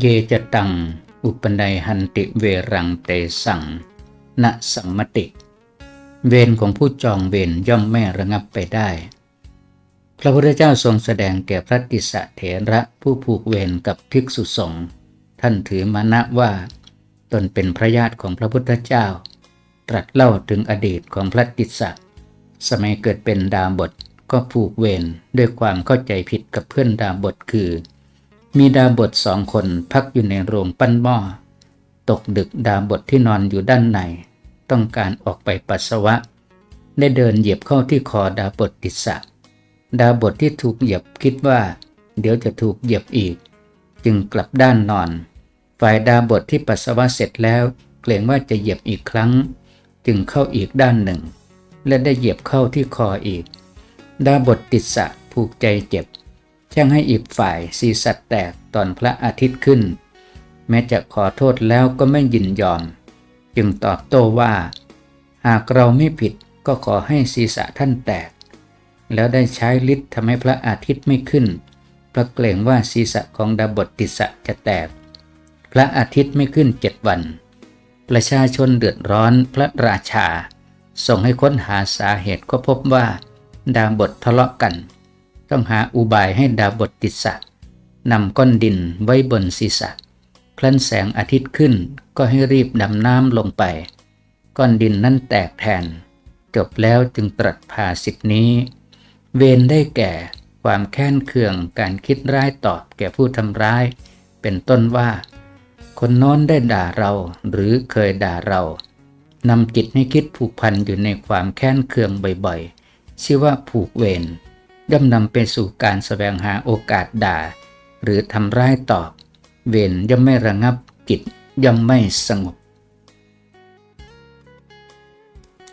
เยจตัง อุปนัยหันติเวรังเตสังณสัมมติ เวรของผู้จองเวรย่อมไม่ระงับไปได้ พระพุทธเจ้าทรงแสดงแก่พระติสะเถระผู้ผูกเวรกับภิกษุสงฆ์ท่านถือมานะว่า ตนเป็นพระญาติของพระพุทธเจ้า ตรัสเล่าถึงอดีตของพระติสสะสมัยเกิดเป็นดาบทก็ผูกเวรด้วยความเข้าใจผิดกับเพื่อนดาบทคือ มีดาบทสองคนพักอยู่ในโรงปั้นหม้อ ตกดึกดาบทที่นอนอยู่ด้านใน ต้องการออกไปปัสสาวะ ได้เดินเหยียบเข้าที่คอดาบทติสสะดาบทที่ถูกเหยียบคิดว่า เดี๋ยวจะถูกเหยียบอีก จึงกลับด้านนอน ฝ่ายดาบทที่ปัสสาวะเสร็จแล้ว เกรงว่าจะเหยียบอีกครั้ง จึงเข้าอีกด้านหนึ่ง และได้เหยียบเข้าที่คออีก ดาบทติสะผูกใจเจ็บ ช่างให้อีกฝ่ายศีรษะแตกตอนพระอาทิตย์ขึ้น แม้จะขอโทษแล้วก็ไม่ยินยอม จึงตอบโต้ว่า หากเราไม่ผิดก็ขอให้ศีรษะท่านแตก แล้วได้ใช้ฤทธิ์ทำให้พระอาทิตย์ไม่ขึ้นเพราะเกรงว่าศีรษะของดาบทติสะจะแตก พระอาทิตย์ไม่ขึ้นเจ็ดวัน ประชาชนเดือดร้อนพระราชา ส่งให้ค้นหาสาเหตุก็พบว่า ดาบททะเลาะกัน ต้องหาอุบายให้ดาบทติสะนำก้อนดินไว้บนศีรษะครั้นแสงอาทิตย์ขึ้นก็ให้รีบดำน้ำลงไป ก้อนดินนั้นแตกแทน จบแล้วจึงตรัสภาสิทธินี้ เวรได้แก่ความแค้นเคืองการคิดร้ายตอบแก่ผู้ทำร้าย เป็นต้นว่า คนโน้นได้ด่าเราหรือเคยด่าเรานำจิตให้คิดผูกพันอยู่ในความแค้นเคืองบ่อยๆชื่อว่าผูกเวร ย่อมนำไปสู่การแสวงหาโอกาสด่า หรือทำร้ายตอบ เวรย่อมไม่ระงับกิจย่อมไม่สงบ